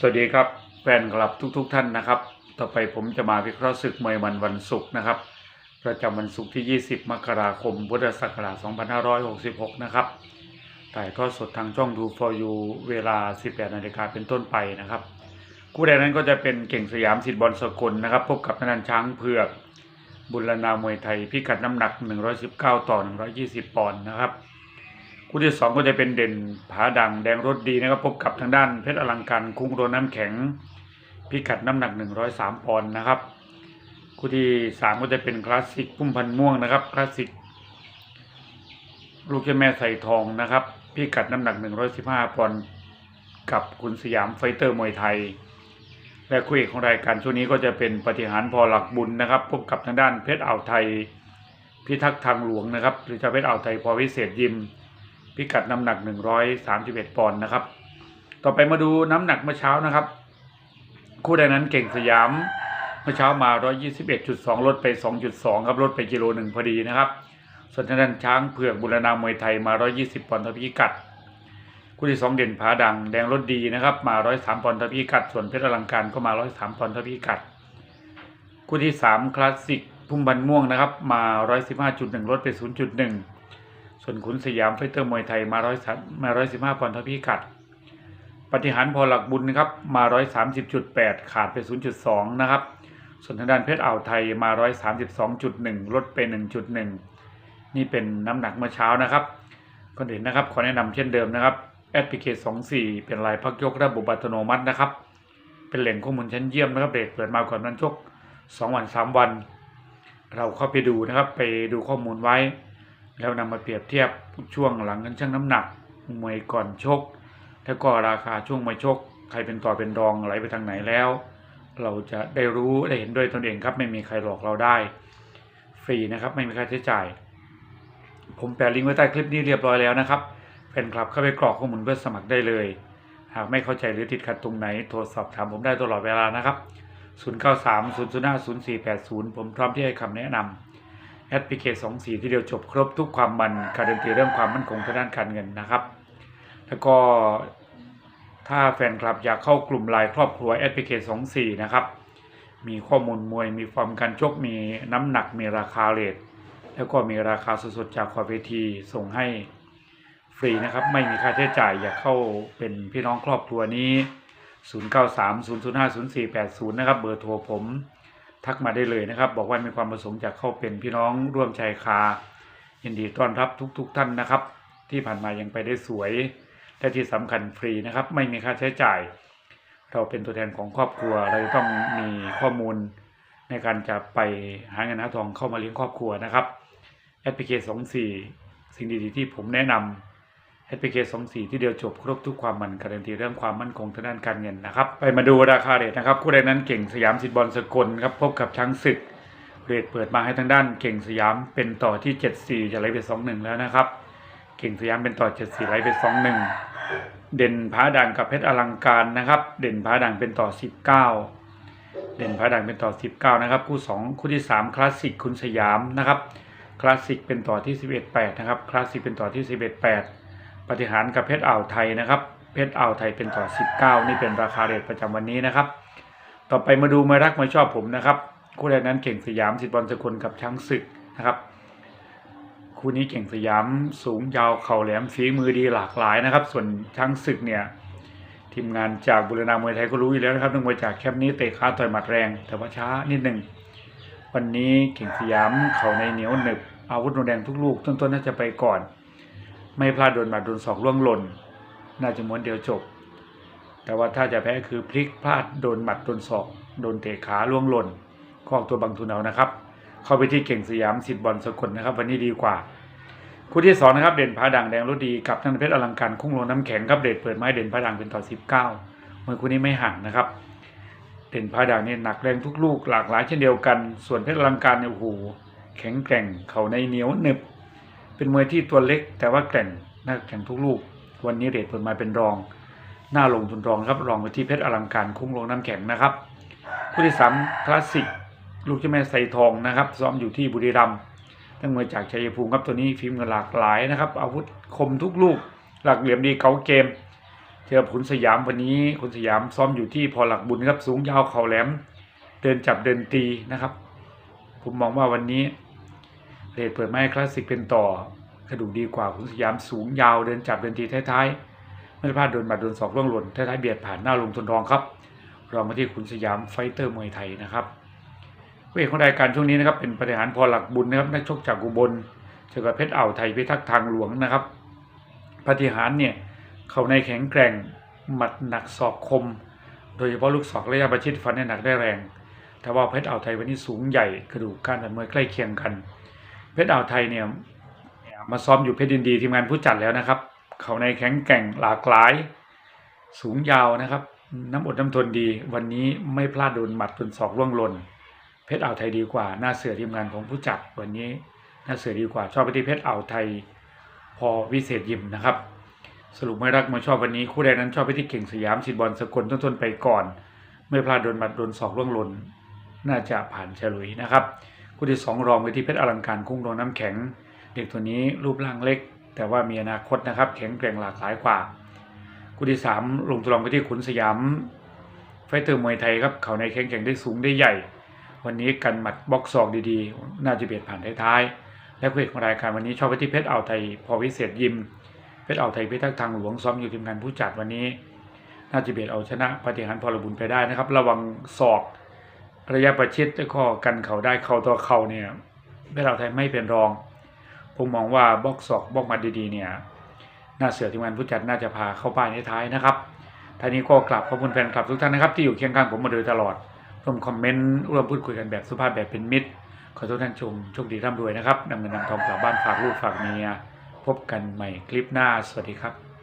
สวัสดีครับแฟนคลับทุกๆทท่านนะครับ ต่อไปผมจะมาวิเคราะห์ศึกมวยมันวันศุกร์นะครับ ประจำวันศุกร์ที่ 20 มกราคม พุทธศักราช2566 นะครับถ่ายทอดสดทางช่อง Do for You เวลา 18 นาฬิกาเป็นต้นไปนะครับ คู่แรกนั้นก็จะเป็นเก่งสยามสิทธิ์บอลสกลนะครับ พบกับนันช้างเผือก บุรณามวยไทยพิกัดน้ำหนัก 119 ต่อ 120 ปอนด์นะครับ คู่ที่สองก็จะเป็นเด่นผาดังแดงรถดีนะครับพบกับทางด้านเพชรอลังการคุ้งโรน้ำแข็ง พิกัดน้ำหนัก 103 ปอนด์นะครับ คู่ที่สามก็จะเป็นคลาสสิกพุ่มพันม่วงนะครับคลาสสิกลูกเจ้าแม่ใส่ทองนะครับ พิกัดน้ำหนัก 115 ปอนด์กับคุณสยามไฟเตอร์มวยไทย และคู่เอกของรายการช่วงนี้ก็จะเป็นปฏิหารพอหลักบุญนะครับพบกับทางด้านเพชรอ่าวไทย พิทักษ์ทางหลวงนะครับ หรือจะเพชรอ่าวไทยพอวิเศษยิม พิกัดน้ำหนัก131ปอนด์นะครับ ต่อไปมาดูน้ำหนักเมื่อเช้านะครับ คู่ใดนั้นเก่งสยามเมื่อเช้ามา121.2ลดไป2.2ครับลดไปกิโลหนึ่งพอดีนะครับ ส่วนทางด้านช้างเผือกบุรณามวยไทยมา120ปอนด์ทพิกัด คู่ที่2เด่นผาดังแดงรถดีนะครับมา103ปอนด์ทพิกัด ส่วนเพชรอลังการก็มา103ปอนด์ทพิกัด คู่ที่3คลาสสิกพุ่มบันม่วงนะครับมา115.1ลดไป0.1 ส่วนขุนสยามไฟเตอร์มวยไทยมาร้อยมาร้อยสิบห้าปอนด์เท่าพิกัด ปฏิหารพอหลักบุญนะครับมาร้อยสามสิบจุดแปดขาดไปศูนย์จุดสองนะครับ ส่วนทางด้านเพชรอ่าวไทยมาร้อยสามสิบสองจุดหนึ่งลดไปหนึ่งจุดหนึ่งนี่เป็นน้ำหนักเมื่อเช้านะครับก่อนอื่นนะครับขอแนะนำเช่นเดิมนะครับแอดพลิเคชัน24 เป็นลายพักยกระบบอัตโนมัตินะครับ เป็นแหล่งข้อมูลชั้นเยี่ยมนะครับเด็กเปิดมาก่อนวันชก2วัน 3 วัน เราเข้าไปดูนะครับ ไปดูข้อมูลไว้ แล้วนำมาเปรียบเทียบช่วงหลังกันชั่งน้ำหนักมวยก่อนชก แล้วก็ราคาช่วงมวยชก ใครเป็นต่อเป็นรองไหลไปทางไหนแล้ว เราจะได้รู้ได้เห็นด้วยตนเองครับ ไม่มีใครหลอกเราได้ ฟรีนะครับไม่มีค่าใช้จ่าย ผมแปะลิงก์ไว้ใต้คลิปนี้เรียบร้อยแล้วนะครับแฟนคลับเข้าไปกรอกข้อมูลเพื่อสมัครได้เลย หากไม่เข้าใจหรือติดขัดตรงไหนโทรสอบถามผมได้ตลอดเวลานะครับ 093 005 0480 ผมพร้อมที่ให้คำแนะนำ แอดพลิเคชัน24ที่เดียวจบครบทุกความมันการันตีเรื่องความมั่นคงทางด้านการเงินนะครับ แล้วก็ถ้าแฟนคลับอยากเข้ากลุ่มไลน์ครอบครัวแอดพลิเคชัน24นะครับ มีข้อมูลมวยมีฟอร์มการชกมีน้ำหนักมีราคาเลทแล้วก็มีราคาสดๆจากขอบเวทีส่งให้ฟรีนะครับ ไม่มีค่าใช้จ่ายอยากเข้าเป็นพี่น้องครอบครัวนี้ 093 005 0480 นะครับ เบอร์โทรผม ทักมาได้เลยนะครับ บอกว่ามีความประสงค์จะเข้าเป็นพี่น้องร่วมชายคายินดีต้อนรับทุกๆทท่านนะครับ ที่ผ่านมายังไปได้สวย และที่สำคัญฟรีนะครับ ไม่มีค่าใช้จ่าย เราเป็นตัวแทนของครอบครัวเราต้องมีข้อมูลในการจะไปหาเงินหาทองเข้ามาเลี้ยงครอบครัวนะครับแอปพลิเคชัน24สิ่งดีๆที่ผมแนะนำ แอปพลิเคชัน24 ที่เดียวจบครบทุกความมันการันตีเรื่องความมั่นคงทางด้านการเงินนะครับ ไปมาดูราคาเรทนะครับ คู่ใดนั้นเก่งสยามสิทธิ์บอลสกลครับพบกับช้างศึกเรทเปิดมาให้ทางด้านเก่งสยามเป็นต่อที่ 74จะไหลไป21 แล้วนะครับ เก่งสยามเป็นต่อ 74ไหลไป21 เด่นผาด่างกับเพชรอลังการนะครับ เด่นผาด่างเป็นต่อ 19 เด่นผาด่างเป็นต่อ 19 นะครับ คู่ 2 คู่ที่ 3 คลาสสิกคุณสยามนะครับ คลาสสิกเป็นต่อที่ 11 8 นะครับ คลาสสิกเป็นต่อที่ 11 8 ปฏิหารกับเพชรอ่าวไทยนะครับ เพชรอ่าวไทยเป็นต่อ 19 นี่เป็นราคาเรทประจำวันนี้นะครับ ต่อไปมาดูมารักมาชอบผมนะครับ คู่แรกนั้นเก่งสยามสิทธิ์บอลสกุลกับช้างศึกนะครับ คู่นี้เก่งสยามสูงยาวเข่าแหลมฝีมือดีหลากหลายนะครับ ส่วนช้างศึกเนี่ยทีมงานจากบุรณามวยไทยก็รู้อยู่แล้วนะครับนักมวยจากแคมป์นี้เตะขาต่อยหมัดแรง แต่ว่าช้านิดหนึ่งวันนี้เก่งสยามเข่าในเหนียวหนึบอาวุธโนนแดงทุกลูกต้นๆน่าจะไปก่อน ไม่พลาดโดนหมัดโดนศอกล่วงหล่น น่าจะม้วนเดียวจบ แต่ว่าถ้าจะแพ้คือพลิกพลาดโดนหมัดโดนศอก โดนเตะขาล่วงหล่นก็ออกตัวบางทุนเอานะครับ เข้าไปที่เก่งสยามสิทธิ์บอลสกลนะครับ วันนี้ดีกว่าคู่ที่สองนะครับเด่นพาดังแดงรถดีกับท่านเพชรอลังการคุ้งโลน้ำแข็งครับเด่นเปิดไม้เด่นพาดังเป็นต่อสิบเก้ามื่อคู่นี้ไม่ห่างนะครับ เด่นพาดังนี่หนักแรงทุกลูกหลากหลายเช่นเดียวกัน ส่วนเพชรอลังการเนี่ยโอ้โหแข็งแกร่งเข่าในเหนียวหนึบ เป็นมวยที่ตัวเล็กแต่ว่าแกร่งน่าแข่งทุกลูก วันนี้เรทเปิดมาเป็นรอง หน้าลงทุนรองครับรองไปที่เพชรอลังการคุ้งลงน้ำแข็งนะครับคู่ที่สามคลาสสิกลูกเจ้าแม่ไซทองนะครับ ซ้อมอยู่ที่บุรีรัมย์ทั้งมวยจากชัยภูมิครับตัวนี้ฟิล์มกันหลากหลายนะครับ อาวุธคมทุกลูก หลักเหลี่ยมดีเก๋าเกม เจอขุนสยามวันนี้ขุนสยามซ้อมอยู่ที่พอหลักบุญครับสูงยาวเข่าแหลม เดินจับเดินตีนะครับ ผมมองว่าวันนี้ เลดเปิดไม้คลาสสิกเป็นต่อกระดูกดีกว่าขุนสยามสูงยาวเดินจับเดินตีท้ายๆไม่พลาดโดนบัดโดนศอกล่วงหล่นท้ายๆเบียดผ่านหน้าลงทุนรองครับเรามาที่ขุนสยามไฟเตอร์มวยไทยนะครับผู้เอกของรายการช่วงนี้นะครับเป็นปฏิหารพอหลักบุญนะครับนักชกจากอุบลเจอกับเพชรอ่าวไทยพิทักษ์ทางหลวงนะครับปฏิหารเนี่ยเขาในแข็งแกร่งหมัดหนักศอกคม โดยเฉพาะลูกศอกระยะประชิดฟันให้หนักได้แรง แต่ว่าเพชรอ่าวไทยวันนี้สูงใหญ่กระดูกการผ่านมวยใกล้เคียงกัน เพชรอ่าวไทยเนี่ยมาซ้อมอยู่เพชรดินดีทีมงานผู้จัดแล้วนะครับ เขาในแข็งแกร่งหลากหลาย สูงยาวนะครับ น้ำอดน้ำทนดี วันนี้ไม่พลาดโดนหมัดโดนศอกล่วงหล่นเพชรอ่าวไทยดีกว่าหน้าเสือทีมงานของผู้จัดวันนี้หน้าเสือดีกว่าชอบไปที่เพชรอ่าวไทยพอวิเศษยิมนะครับ สรุปไม่รักมาชอบวันนี้คู่ใดนั้นชอบไปที่เก่งสยามชิดบอลสกลต้นๆไปก่อน ไม่พลาดโดนหมัดโดนศอกล่วงหล่นน่าจะผ่านเฉลุยนะครับ คู่ที่สองรองไปที่เพชรอลังการคุ้งโดนน้ำแข็ง เด็กตัวนี้รูปร่างเล็ก แต่ว่ามีอนาคตนะครับ แข็งแกร่งหลากหลายกว่า คู่ที่สามลงตรองไปที่ขุนสยามไฟเตอร์มวยไทยครับเขาในแข็งแกร่งได้สูงได้ใหญ่ วันนี้กันหมัดบล็อกศอกดีๆ น่าจะเบียดผ่านท้ายๆและคู่เอกของรายการวันนี้ชอบไปที่เพชรอ่าวไทย พอวิเศษยิมเพชรอ่าวไทยพิทักษ์ทางหลวงซ้อมอยู่ทีมงานผู้จัดวันนี้ น่าจะเบียดเอาชนะปฏิหารพลบุญไปได้นะครับ ระวังศอก ระยะประชิดแล้วก็กันเขาได้เข่าตัวเข่าเนี่ยเพชราไทยไม่เป็นรอง ผมมองว่าบล็อกศอกบล็อกมัดดีๆเนี่ยน่าเสือทีมงานผู้จัดน่าจะพาเข้าป้ายในท้ายนะครับท่านี้ก็กลับขอบคุณแฟนคลับทุกท่านนะครับ ที่อยู่เคียงข้างผมมาโดยตลอดร่วมคอมเมนต์ร่วมพูดคุยกันแบบสุภาพแบบเป็นมิตร ขอทุกท่านชมโชคดีร่ำรวยนะครับนำเงินนำทองกลับบ้านฝากลูกฝากเมียพบกันใหม่คลิปหน้าสวัสดีครับ